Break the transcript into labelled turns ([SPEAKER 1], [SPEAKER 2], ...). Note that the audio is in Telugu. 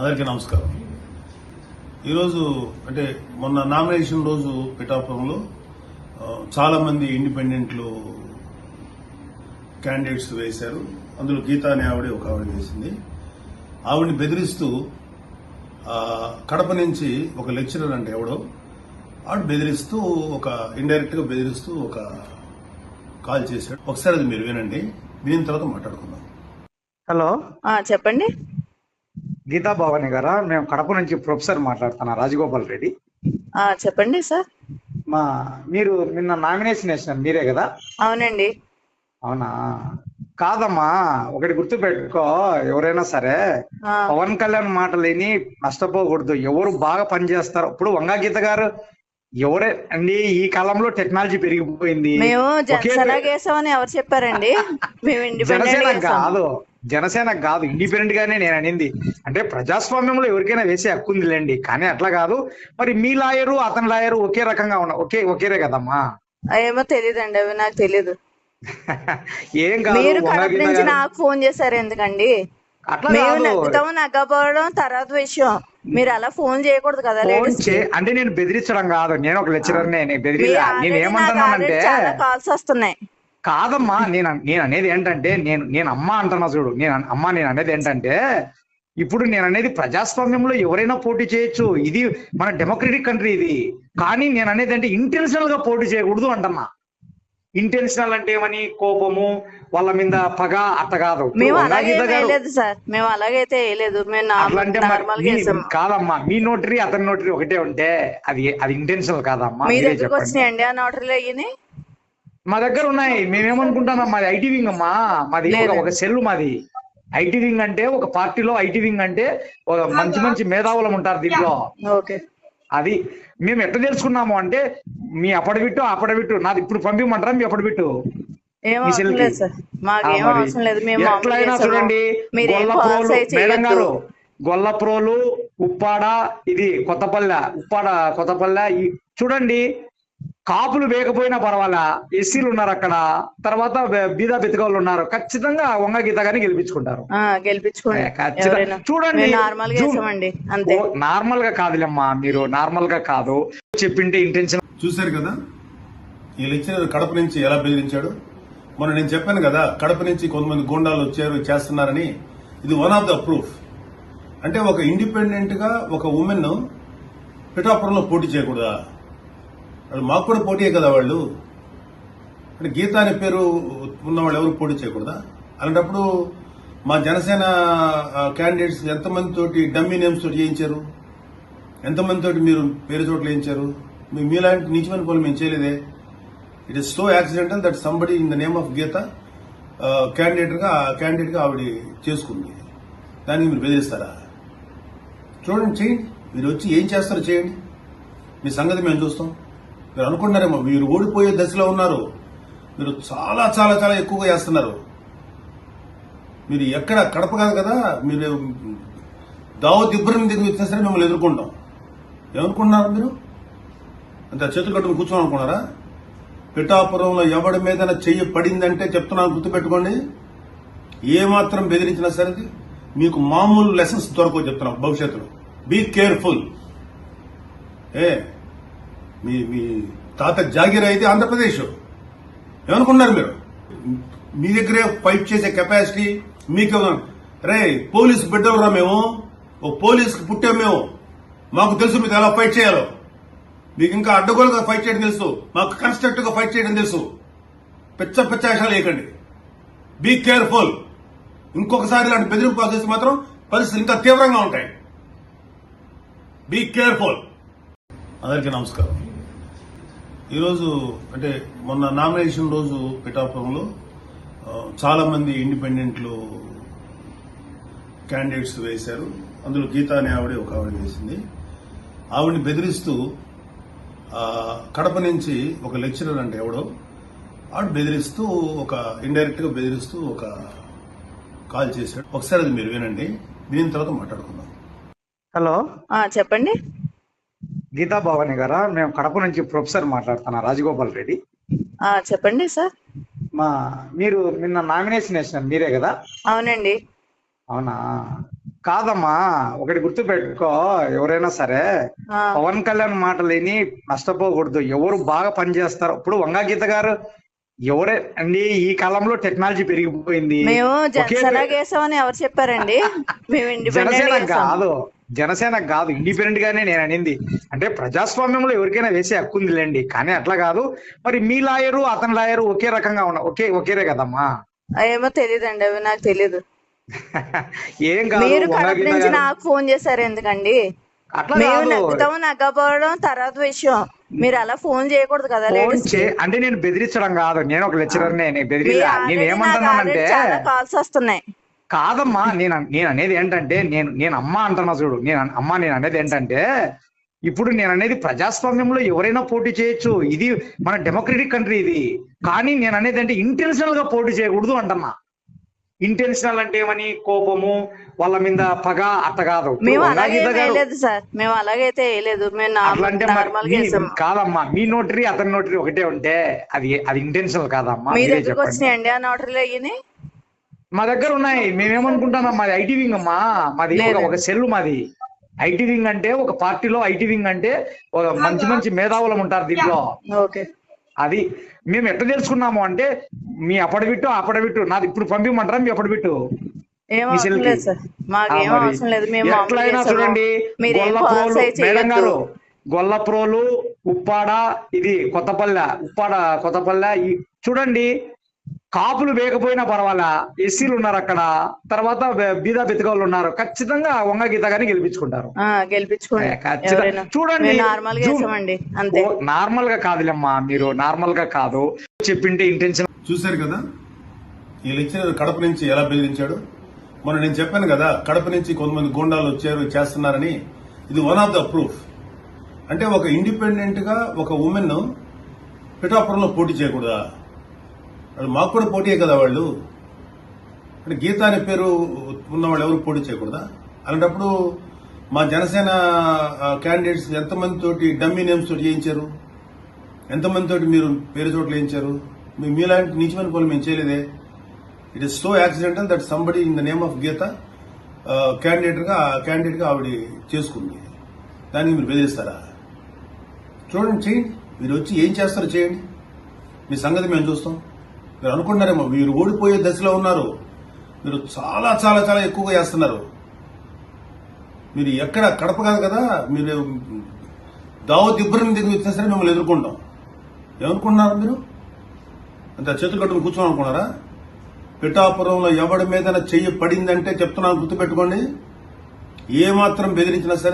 [SPEAKER 1] అందరికీ నమస్కారం. ఈరోజు అంటే మొన్న నామినేషన్ రోజు పిఠాపురంలో చాలా మంది ఇండిపెండెంట్లు క్యాండిడేట్స్ వేశారు. అందులో గీత అనే ఆవిడ ఒక ఆవిడ వేసింది. ఆవిడని బెదిరిస్తూ ఆ, కడప నుంచి ఒక లెక్చరర్ అంటే ఎవడో ఆవిడ బెదిరిస్తూ ఒక ఇండైరెక్ట్గా బెదిరిస్తూ ఒక కాల్ చేశాడు. ఒకసారి అది మీరు వినండి. వినిన తర్వాత మాట్లాడుకుందాం.
[SPEAKER 2] హలో?
[SPEAKER 3] ఆ చెప్పండి.
[SPEAKER 2] గీతా భవాని గారా? మేము కడప నుంచి ప్రొఫెసర్ మాట్లాడుతున్నా రాజగోపాల్ రెడ్డి.
[SPEAKER 3] చెప్పండి సార్.
[SPEAKER 2] మా మీరు నిన్న నామినేషన్ వేసినారు మీరే కదా?
[SPEAKER 3] అవునండి.
[SPEAKER 2] అవునా? కాదమ్మా ఒకటి గుర్తు పెట్టుకో ఎవరైనా సరే పవన్ కళ్యాణ్ మాటలు విని నష్టపోకూడదు. ఎవరు బాగా పనిచేస్తారు ఇప్పుడు వంగా గీత గారు ఎవరే అండి? ఈ కాలంలో టెక్నాలజీ పెరిగిపోయింది.
[SPEAKER 3] మేము జనసేన ఎవరు చెప్పారండి? మేము
[SPEAKER 2] జనసేన కాదు. జనసేన కాదు. ఇండిపెండెంట్ గానే నేను అనింది. అంటే ప్రజాస్వామ్యంలో ఎవరికైనా వేసే హక్కు ఉందిలేండి. కానీ అట్లా కాదు. మరి మీ లాయరు అతని లాయరు ఒకే రకంగా ఉన్న ఒకే ఒకేరే కదమ్మా?
[SPEAKER 3] ఏమో తెలియదండి అవి నాకు తెలియదు
[SPEAKER 2] ఏం కాదు.
[SPEAKER 3] మీరు కడప నుంచి నాకు ఫోన్ చేశారు ఎందుకండి?
[SPEAKER 2] అట్లా
[SPEAKER 3] మేము
[SPEAKER 2] కాదు.
[SPEAKER 3] నగ్గుతాము నగ్గపోవడం తర్వాత విషయం. మీరు అలా ఫోన్ చేయకూడదు కదా
[SPEAKER 2] ఫోన్
[SPEAKER 3] లేడీస్
[SPEAKER 2] చే అంటే నేను బెదిరించడం కాదు. నేను ఒక లెక్చరర్ నేను బెదిరిలా. నేను ఏమంటున్నానంటే
[SPEAKER 3] చాలా కాల్స్ వస్తున్నాయి.
[SPEAKER 2] కాదమ్మా నేను అన్- నేను అనేది ఏంటంటే నేను నేను అమ్మ అంటున్నా చూడు. నేను అన్- అమ్మ నేను అనేది ఏంటంటే ఇప్పుడు నేను అనేది ప్రజాస్వామ్యంలో ఎవరైనా పోటీ చేయొచ్చు. ఇది మన డెమోక్రటిక్ కంట్రీ ఇది. కానీ నేను అనేది అంటే ఇంటెన్షనల్గా పోటీ చేయకూడదు అంటున్నా. ఇంటెన్షనల్ అంటే ఏమని? కోపము వాళ్ళ మీద పగ అట్ట కాదు
[SPEAKER 3] మేము అలాగే వేయలేదు సార్. మేము అలాగైతే వేయలేదు. మేము
[SPEAKER 2] కాదమ్మా. మీ నోటరీ అతని నోటరీ ఒకటే ఉంటే అది అది ఇంటెన్షనల్ కాదమ్మా.
[SPEAKER 3] మీ
[SPEAKER 2] మీరే
[SPEAKER 3] దగ్గరకు
[SPEAKER 2] చెప్పండి.
[SPEAKER 3] వచ్చినాయండి ఆ నోటరీలు అయ్యి
[SPEAKER 2] మా దగ్గర ఉన్నాయి. మేమేమనుకుంటున్నాం మాది ఐటీ వింగ్ అమ్మా. మాది ఒక- సెల్ మాది. ఐటీ వింగ్ అంటే ఒక పార్టీలో ఐటీ వింగ్ అంటే ఒక మంచి మంచి మేధావులం ఉంటారు దీంట్లో.
[SPEAKER 3] ఓకే
[SPEAKER 2] అది మేము ఎట్లా తెలుసుకున్నాము అంటే మీ అప్పడబిట్టు అప్పడబిట్టు నాది ఇప్పుడు పంపిమంటారా మీ అప్పడబిట్టు ఎట్లయినా. చూడండి మేడం గారు. గొల్లప్రోలు ఉప్పాడ ఇది కొత్తపల్లె ఉప్పాడ కొత్తపల్లె చూడండి కాపులు వేయకపోయినా పర్వాలా ఎస్సీలు ఉన్నారు అక్కడ తర్వాత బీదా బెతకవాళ్ళు ఉన్నారు ఖచ్చితంగా వంగ గీత గారిని గెలిపించుకుంటారు చూడండి, నార్మల్గా కాదులేమ్మా మీరు నార్మల్గా కాదు. చెప్పింటే ఇంటెన్షన్
[SPEAKER 1] చూశారు కదా? ఈ లెక్చరర్ కడప నుంచి ఎలా బెదిరించాడు? మొన్న నేను చెప్పాను కదా కడప నుంచి కొంతమంది గూండాలు వచ్చారు చేస్తున్నారని. ఇది వన్ ఆఫ్ ద ప్రూఫ్ అంటే ఒక ఇండిపెండెంట్గా ఒక ఉమెన్ పిఠాపురంలో పోటీ చేయకూడదా? వాళ్ళు మాకు కూడా పోటీయే కదా వాళ్ళు. అంటే గీత అనే పేరు ఉన్న వాళ్ళు ఎవరు పోటీ చేయకూడదా? అలాంటప్పుడు మా జనసేన క్యాండిడేట్స్ ఎంతమంది తోటి డమ్మీ నేమ్స్ తోటి చేయించారు? ఎంతమంది తోటి మీరు పేరు చోట్ల వేయించారు మీ మీలాంటి నీచమైన పనులు మేము చేయలేదే. It is so accidental that somebody in the name of Geetha క్యాండిడేట్గా క్యాండిడేట్గా ఆవిడ చేసుకుంది. దానికి మీరు బెదిరిస్తారా? చూడండి చేయండి. మీరు వచ్చి ఏం చేస్తారో చేయండి. మీ సంగతి మేము చూస్తాం. మీరు అనుకుంటున్నారేమో మీరు ఓడిపోయే దశలో ఉన్నారు. మీరు చాలా చాలా చాలా ఎక్కువగా చేస్తున్నారు మీరు ఎక్కడ కడప కాదు కదా మీరు దావత్ ఇబ్బంది దగ్గర వచ్చినా సరే మిమ్మల్ని ఎదుర్కొంటాం. ఏమనుకుంటున్నారు మీరు? అంత చేతులు కట్టుకుని కూర్చోని అనుకున్నారా? పిఠాపురంలో ఎవడి మీద చెయ్యి పడిందంటే చెప్తున్నాను గుర్తుపెట్టుకోండి. ఏమాత్రం బెదిరించినా సరే మీకు మామూలు లెసన్స్ దొరకవు చెప్తున్నాం భవిష్యత్తులో. బీ కేర్ఫుల్ ఏ మీ మీ తాత జాగీర్ అయితే ఆంధ్రప్రదేశ్. ఏమనుకున్నారు మీరు? మీ దగ్గరే ఫైట్ చేసే కెపాసిటీ మీకు రే పోలీసు బిడ్డలరా మేము. ఓ పోలీస్కి పుట్టాం మేము. మాకు తెలుసు మీకు ఎలా ఫైట్ చేయాలో. మీకు ఇంకా అడ్డగోలుగా ఫైట్ చేయడం తెలుసు. మాకు కన్స్ట్రక్ట్గా ఫైట్ చేయడం తెలుసు. పిచ్చ పిచ్చ వేయకండి. Be careful. ఇంకొకసారి ఇలాంటి బెదిరింపు చేస్తే మాత్రం పరిస్థితులు ఇంకా తీవ్రంగా ఉంటాయి. Be careful. అందరికీ నమస్కారం. ఈరోజు అంటే మొన్న నామినేషన్ రోజు పిఠాపురంలో చాలా మంది ఇండిపెండెంట్లు క్యాండిడేట్స్ వేశారు. అందులో గీత అనే ఆవిడ ఒక ఆవిడ వేసింది. ఆవిడని బెదిరిస్తూ ఆ, కడప నుంచి ఒక లెక్చరర్ అంటే ఎవడో ఆవిడ బెదిరిస్తూ ఒక ఇండైరెక్ట్గా బెదిరిస్తూ ఒక కాల్ చేశాడు. ఒకసారి అది మీరు వినండి. వినిన తర్వాత మాట్లాడుకుందాం.
[SPEAKER 2] హలో?
[SPEAKER 3] ఆ చెప్పండి.
[SPEAKER 2] గీతా భవాని గారా? మేము కడప నుంచి ప్రొఫెసర్ మాట్లాడుతున్నా రాజగోపాల్ రెడ్డి.
[SPEAKER 3] చెప్పండి సార్.
[SPEAKER 2] మా మీరు నిన్న నామినేషన్ వేసినారు మీరే కదా?
[SPEAKER 3] అవునండి.
[SPEAKER 2] అవునా? కాదమ్మా ఒకటి గుర్తు పెట్టుకో ఎవరైనా సరే పవన్ కళ్యాణ్ మాటలు విని నష్టపోకూడదు. ఎవరు బాగా పనిచేస్తారు ఇప్పుడు వంగా గీత గారు ఎవరే అండి ఈ కాలంలో టెక్నాలజీ పెరిగిపోయింది.
[SPEAKER 3] మేము జనసేన ఎవరు చెప్పారండి? మేము ఇండిపెండెంట్
[SPEAKER 2] కాదు. జనసేన కాదు ఇండిపెండెంట్ గానే నేను అనింది. అంటే ప్రజాస్వామ్యంలో ఎవరికైనా వేసే హక్కు ఉందిలేండి. కానీ అట్లా కాదు. మరి మీ లాయరు అతని లాయరు ఒకే రకంగా ఉన్న ఒకే ఒకేరే కదమ్మా?
[SPEAKER 3] ఏమో తెలియదండి అవి నాకు తెలియదు
[SPEAKER 2] ఏం కాదు
[SPEAKER 3] మీరు కడప నుంచి నాకు ఫోన్ చేశారు ఎందుకండి?
[SPEAKER 2] అట్లా
[SPEAKER 3] మేము నగ్గుతాము నగ్గపోవడం తర్వాత విషయం. మీరు అలా ఫోన్ చేయకూడదు కదా
[SPEAKER 2] అంటే నేను బెదిరించడం కాదు. నేను ఒక లెక్చరర్ నేను బెదిరి నేను ఏమంటున్నానంటే
[SPEAKER 3] కాల్స్ వస్తున్నాయి.
[SPEAKER 2] కాదమ్మా నేను నేను అనేది ఏంటంటే నేను నేను అమ్మ అంటున్నా చూడు నేను అమ్మ నేను అనేది ఏంటంటే ఇప్పుడు నేను అనేది ప్రజాస్వామ్యంలో ఎవరైనా పోటీ చేయొచ్చు. ఇది మన డెమోక్రటిక్ కంట్రీ ఇది. కానీ నేను అనేది అంటే ఇంటెన్షనల్గా పోటీ చేయకూడదు అంటున్నా. ఇంటెన్షనల్ అంటే ఏమని? కోపము వాళ్ళ మీద పగ అట్ట కాదు.
[SPEAKER 3] మేము అలాగే సార్. మేము అలాగైతే వేయలేదు. మేము
[SPEAKER 2] కాదమ్మా మీ నోటరీ అతని నోటరీ ఒకటే ఉంటే అది అది ఇంటెన్షనల్ కాదమ్మా
[SPEAKER 3] మీ
[SPEAKER 2] మీరే
[SPEAKER 3] దగ్గరకు
[SPEAKER 2] చెప్పండి.
[SPEAKER 3] వచ్చినాయండి? ఆ నోటరీలు అయ్యి
[SPEAKER 2] మా దగ్గర ఉన్నాయి. మేమేమనుకుంటున్నాం? మాది ఐటీ వింగ్ అమ్మా. మాది ఒక- సెల్ మాది. ఐటీ వింగ్ అంటే ఒక పార్టీలో ఐటీ వింగ్ అంటే ఒక మంచి మంచి మేధావులం ఉంటారు దీంట్లో. అది మేము ఎట్లా తెలుసుకున్నాము అంటే మీ అప్పడబిట్టు అప్పడబిట్టు నాది ఇప్పుడు పంపించమంటారా మీ అప్పడబిట్టు
[SPEAKER 3] మామూలుగా
[SPEAKER 2] ఎట్లయినా. చూడండి. గారు గొల్లప్రోలు ఉప్పాడ ఇది కొత్తపల్లె ఉప్పాడ కొత్తపల్లె చూడండి. కాపులు వేయకపోయినా పర్వాలా ఎస్సీలు ఉన్నారు అక్కడ తర్వాత బీదా బెతకవాళ్ళు ఉన్నారు ఖచ్చితంగా వంగ గీత గారిని గెలిపించుకుంటారు. ఖచ్చితంగా. చూడండి నార్మల్గా కాదులేమ్మా మీరు నార్మల్గా కాదు. చెప్పింటే ఇంటెన్షన్.
[SPEAKER 1] చూశారు కదా ఈ లెక్చరర్ కడప నుంచి ఎలా బెదిరించాడు? మొన్న నేను చెప్పాను కదా కడప నుంచి కొంతమంది గూండాలు వచ్చారు చేస్తున్నారని. ఇది వన్ ఆఫ్ ద ప్రూఫ్ అంటే ఒక ఇండిపెండెంట్గా ఒక ఉమెన్ పిఠాపురంలో పోటీ చేయకూడదా? వాళ్ళు మాకు కూడా పోటీయే కదా వాళ్ళు. అంటే గీత అనే పేరు ఉన్న వాళ్ళు ఎవరు పోటీ చేయకూడదా? అలాంటప్పుడు మా జనసేన క్యాండిడేట్స్ ఎంతమంది తోటి డమ్మీ నేమ్స్ తోటి చేయించారు? ఎంతమంది తోటి మీరు పేరు చోట్ల వేయించారు మీ- మీలాంటి నీచమైన పనులు మేము చేయలేదే. It is so accidental that somebody in the name of Geetha క్యాండిడేట్గా క్యాండిడేట్గా ఆవిడ చేసుకుంది. దానికి మీరు బెదిరిస్తారా? చూడండి చేయండి. మీరు వచ్చి ఏం చేస్తారో చేయండి. మీ సంగతి మేము చూస్తాం. మీరు అనుకుంటున్నారేమో మీరు ఓడిపోయే దశలో ఉన్నారు. మీరు చాలా చాలా చాలా ఎక్కువగా చేస్తున్నారు. మీరు ఎక్కడ కడప కాదు కదా మీరు దావత్ ఇబ్బంది దగ్గర వచ్చినా సరే మిమ్మల్ని ఎదుర్కొంటాం. ఏమనుకుంటున్నారు మీరు? అంత చేతులు కట్టుకుని కూర్చోని అనుకున్నారా? పిఠాపురంలో ఎవడి మీద చెయ్యి పడిందంటే చెప్తున్నాను గుర్తుపెట్టుకోండి. ఏమాత్రం బెదిరించినా సరే